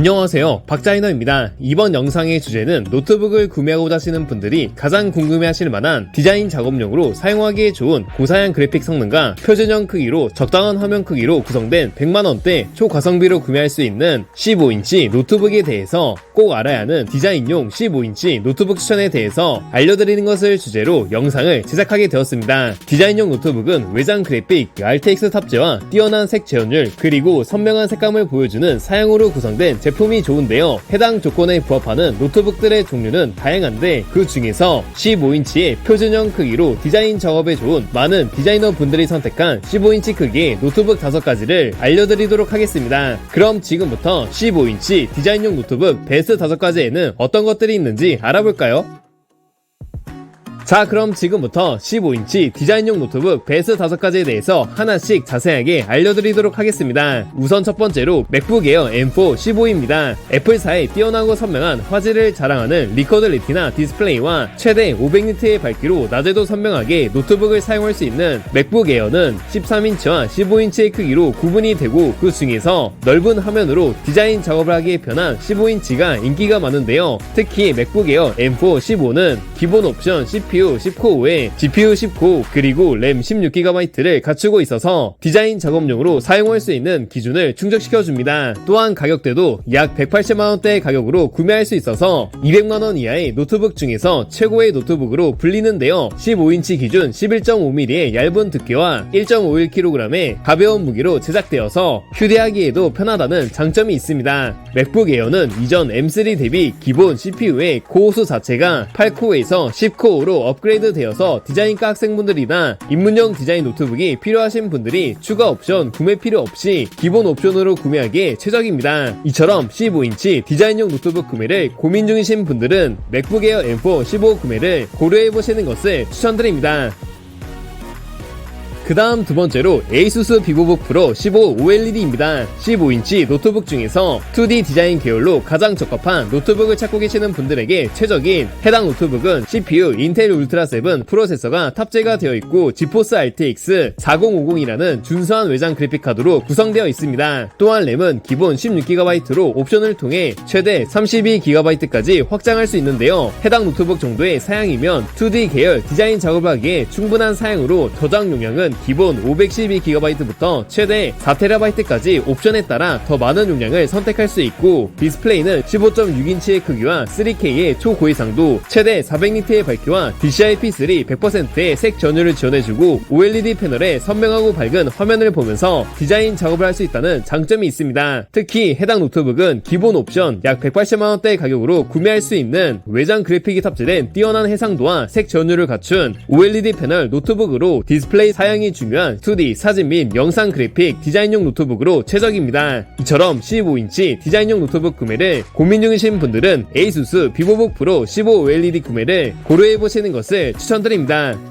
안녕하세요. 박자이너입니다. 이번 영상의 주제는 노트북을 구매하고자 하시는 분들이 가장 궁금해하실 만한 디자인 작업용으로 사용하기에 좋은 고사양 그래픽 성능과 표준형 크기로 적당한 화면 크기로 구성된 100만원대 초가성비로 구매할 수 있는 15인치 노트북에 대해서 꼭 알아야 하는 디자인용 15인치 노트북 추천에 대해서 알려드리는 것을 주제로 영상을 제작하게 되었습니다. 디자인용 노트북은 외장 그래픽, RTX 탑재와 뛰어난 색 재현율 그리고 선명한 색감을 보여주는 사양으로 구성된 제품이 좋은데요. 해당 조건에 부합하는 노트북들의 종류는 다양한데 그 중에서 15인치의 표준형 크기로 디자인 작업에 좋은 많은 디자이너 분들이 선택한 15인치 크기의 노트북 5가지를 알려드리도록 하겠습니다. 그럼 지금부터 15인치 디자인용 노트북 베스트 5가지에는 어떤 것들이 있는지 알아볼까요? 자 그럼 지금부터 15인치 디자인용 노트북 베스트 5가지에 대해서 하나씩 자세하게 알려드리도록 하겠습니다. 우선 첫 번째로 맥북 에어 M4 15입니다. 애플사의 뛰어나고 선명한 화질을 자랑하는 리커드 레티나 디스플레이와 최대 500니트의 밝기로 낮에도 선명하게 노트북을 사용할 수 있는 맥북 에어는 13인치와 15인치의 크기로 구분이 되고 그 중에서 넓은 화면으로 디자인 작업을 하기에 편한 15인치가 인기가 많은데요. 특히 맥북 에어 M4 15는 기본 옵션 CPU 10코어 외에 GPU 10코어 그리고 램 16GB를 갖추고 있어서 디자인 작업용으로 사용할 수 있는 기준을 충족시켜 줍니다. 또한 가격대도 약 180만원대의 가격으로 구매할 수 있어서 200만원 이하의 노트북 중에서 최고의 노트북으로 불리는데요. 15인치 기준 11.5mm의 얇은 두께와 1.51kg의 가벼운 무게로 제작되어서 휴대하기에도 편하다는 장점이 있습니다. 맥북 에어는 이전 M3 대비 기본 CPU의 고호수 자체가 8코어에서 10코어로 업그레이드 되어서 디자인과 학생분들이나 입문용 디자인 노트북이 필요하신 분들이 추가 옵션 구매 필요 없이 기본 옵션으로 구매하기에 최적입니다. 이처럼 15인치 디자인용 노트북 구매를 고민 중이신 분들은 맥북 에어 M4 15 구매를 고려해보시는 것을 추천드립니다. 그 다음 두 번째로 에이수스 비보북 프로 15 OLED입니다. 15인치 노트북 중에서 2D 디자인 계열로 가장 적합한 노트북을 찾고 계시는 분들에게 최적인 해당 노트북은 CPU 인텔 울트라 7 프로세서가 탑재가 되어 있고 지포스 RTX 4050이라는 준수한 외장 그래픽 카드로 구성되어 있습니다. 또한 램은 기본 16GB로 옵션을 통해 최대 32GB까지 확장할 수 있는데요. 해당 노트북 정도의 사양이면 2D 계열 디자인 작업을 하기에 충분한 사양으로 저장 용량은 기본 512GB부터 최대 4TB까지 옵션에 따라 더 많은 용량을 선택할 수 있고 디스플레이는 15.6인치의 크기와 3K의 초고해상도 최대 400니트의 밝기와 DCI-P3 100%의 색 전율을 지원해주고 OLED 패널에 선명하고 밝은 화면을 보면서 디자인 작업을 할 수 있다는 장점이 있습니다. 특히 해당 노트북은 기본 옵션 약 180만원대의 가격으로 구매할 수 있는 외장 그래픽이 탑재된 뛰어난 해상도와 색 전율을 갖춘 OLED 패널 노트북으로 디스플레이 사양이 중요한 2D 사진 및 영상 그래픽 디자인용 노트북으로 최적입니다. 이처럼 15인치 디자인용 노트북 구매를 고민 중이신 분들은 에이수스 비보북 프로 15 OLED 구매를 고려해보시는 것을 추천드립니다.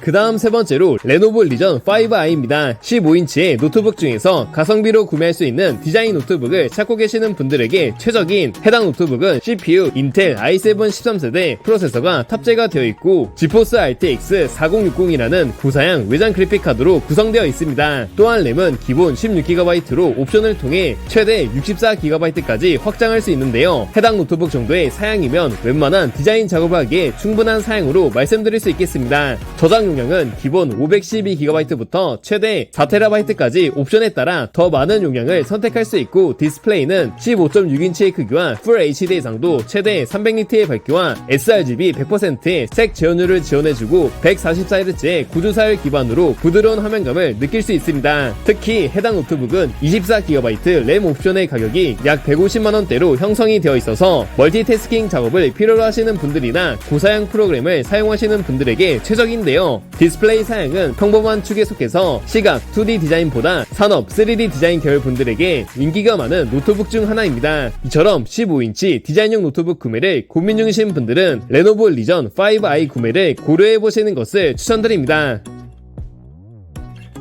그 다음 세 번째로 레노버 리전 5i입니다. 15인치의 노트북 중에서 가성비로 구매할 수 있는 디자인 노트북을 찾고 계시는 분들에게 최적인 해당 노트북은 CPU 인텔 i7 13세대 프로세서가 탑재가 되어 있고 지포스 RTX 4060이라는 고사양 외장 그래픽 카드로 구성되어 있습니다. 또한 램은 기본 16GB로 옵션을 통해 최대 64GB까지 확장할 수 있는데요. 해당 노트북 정도의 사양이면 웬만한 디자인 작업을 하기에 충분한 사양으로 말씀드릴 수 있겠습니다. 저장 용량은 기본 512GB부터 최대 4TB까지 옵션에 따라 더 많은 용량을 선택할 수 있고 디스플레이는 15.6인치의 크기와 풀 HD 해상도 최대 300니트의 밝기와 sRGB 100%의 색 재현율을 지원해주고 144Hz의 구조사열 기반으로 부드러운 화면감을 느낄 수 있습니다. 특히 해당 노트북은 24GB 램 옵션의 가격이 약 150만원대로 형성이 되어 있어서 멀티태스킹 작업을 필요로 하시는 분들이나 고사양 프로그램을 사용하시는 분들에게 최적인 디스플레이 사양은 평범한 축에 속해서 시각 2D 디자인보다 산업 3D 디자인 계열 분들에게 인기가 많은 노트북 중 하나입니다. 이처럼 15인치 디자인용 노트북 구매를 고민 중이신 분들은 레노버 리전 5i 구매를 고려해 보시는 것을 추천드립니다.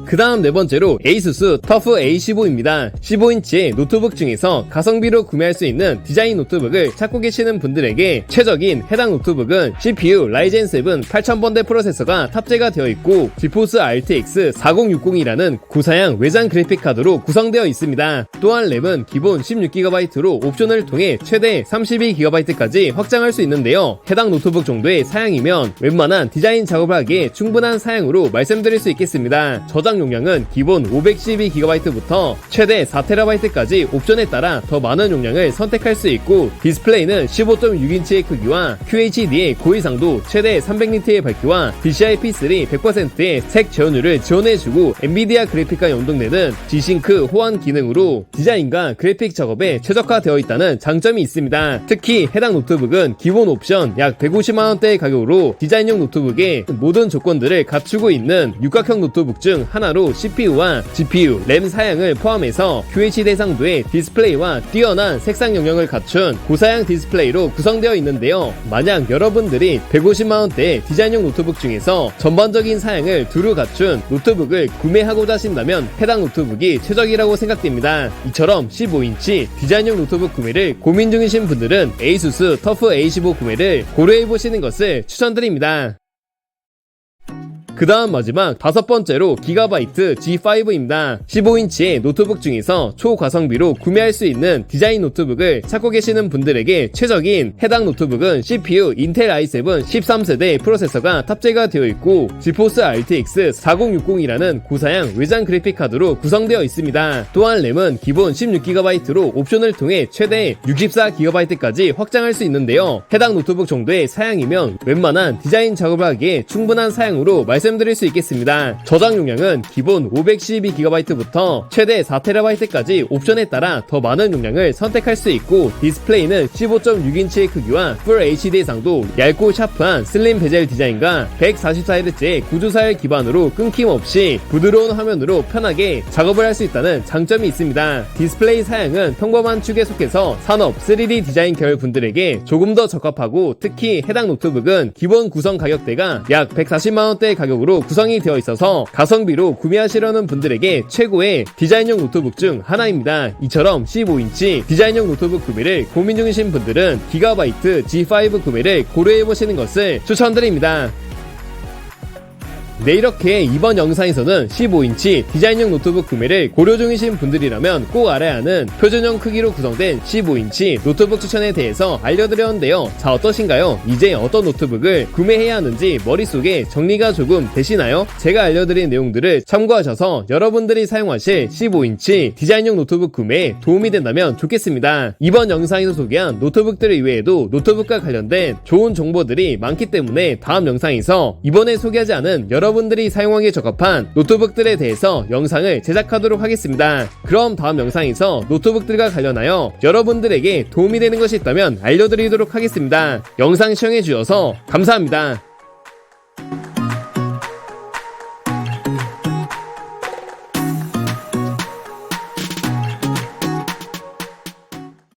그 다음 네 번째로 에이수스 터프 A15입니다. 15인치의 노트북 중에서 가성비로 구매할 수 있는 디자인 노트북을 찾고 계시는 분들에게 최적인 해당 노트북은 CPU 라이젠 7 8000번대 프로세서가 탑재가 되어 있고 지포스 RTX 4060이라는 고사양 외장 그래픽 카드로 구성되어 있습니다. 또한 램은 기본 16GB로 옵션을 통해 최대 32GB까지 확장할 수 있는데요. 해당 노트북 정도의 사양이면 웬만한 디자인 작업을 하기에 충분한 사양으로 말씀드릴 수 있겠습니다. 저장 용량은 기본 512GB부터 최대 4TB까지 옵션에 따라 더 많은 용량을 선택할 수 있고 디스플레이는 15.6인치의 크기와 QHD의 고해상도 최대 300니트의 밝기와 DCI-P3 100%의 색 제어율을 지원해주고 엔비디아 그래픽과 연동되는 G-Sync 호환 기능으로 디자인과 그래픽 작업에 최적화되어 있다는 장점이 있습니다. 특히 해당 노트북은 기본 옵션 약 150만원대의 가격으로 디자인용 노트북의 모든 조건들을 갖추고 있는 육각형 노트북 중 하나 로 CPU와 GPU, 램 사양을 포함해서 QHD 해상도의 디스플레이와 뛰어난 색상 영역을 갖춘 고사양 디스플레이로 구성되어 있는데요. 만약 여러분들이 150만원대 디자인용 노트북 중에서 전반적인 사양을 두루 갖춘 노트북을 구매하고자 하신다면 해당 노트북이 최적이라고 생각됩니다. 이처럼 15인치 디자인용 노트북 구매를 고민 중이신 분들은 에이수스 터프 A15 구매를 고려해보시는 것을 추천드립니다. 그 다음 마지막 다섯 번째로 기가바이트 G5입니다. 15인치의 노트북 중에서 초가성비로 구매할 수 있는 디자인 노트북을 찾고 계시는 분들에게 최적인 해당 노트북은 CPU 인텔 i7 13세대 프로세서가 탑재가 되어 있고 지포스 RTX 4060이라는 고사양 외장 그래픽 카드로 구성되어 있습니다. 또한 램은 기본 16GB로 옵션을 통해 최대 64GB까지 확장할 수 있는데요. 해당 노트북 정도의 사양이면 웬만한 디자인 작업을 하기에 충분한 사양으로 말씀 드릴 수 있겠습니다. 저장 용량은 기본 512GB부터 최대 4TB까지 옵션에 따라 더 많은 용량을 선택할 수 있고 디스플레이는 15.6인치의 크기와 Full HD 해상도 얇고 샤프한 슬림 베젤 디자인과 144Hz의 구조사열 기반으로 끊김없이 부드러운 화면으로 편하게 작업을 할 수 있다는 장점이 있습니다. 디스플레이 사양은 평범한 축에 속해서 산업 3D 디자인 계열 분들에게 조금 더 적합하고 특히 해당 노트북은 기본 구성 가격대가 약 140만원대 가격 으로 구성이 되어 있어서 가성비로 구매하시려는 분들에게 최고의 디자인용 노트북 중 하나입니다. 이처럼 15인치 디자인용 노트북 구매를 고민 중이신 분들은 기가바이트 G5 구매를 고려해 보시는 것을 추천드립니다. 네 이렇게 이번 영상에서는 15인치 디자인용 노트북 구매를 고려 중이신 분들이라면 꼭 알아야 하는 표준형 크기로 구성된 15인치 노트북 추천에 대해서 알려드렸는데요 자 어떠신가요? 이제 어떤 노트북을 구매해야 하는지 머릿속에 정리가 조금 되시나요? 제가 알려드린 내용들을 참고하셔서 여러분들이 사용하실 15인치 디자인용 노트북 구매에 도움이 된다면 좋겠습니다 이번 영상에서 소개한 노트북들 이외에도 노트북과 관련된 좋은 정보들이 많기 때문에 다음 영상에서 이번에 소개하지 않은 여러분들이 사용하기에 적합한 노트북들에 대해서 영상을 제작하도록 하겠습니다. 그럼 다음 영상에서 노트북들과 관련하여 여러분들에게 도움이 되는 것이 있다면 알려드리도록 하겠습니다. 영상 시청해주셔서 감사합니다.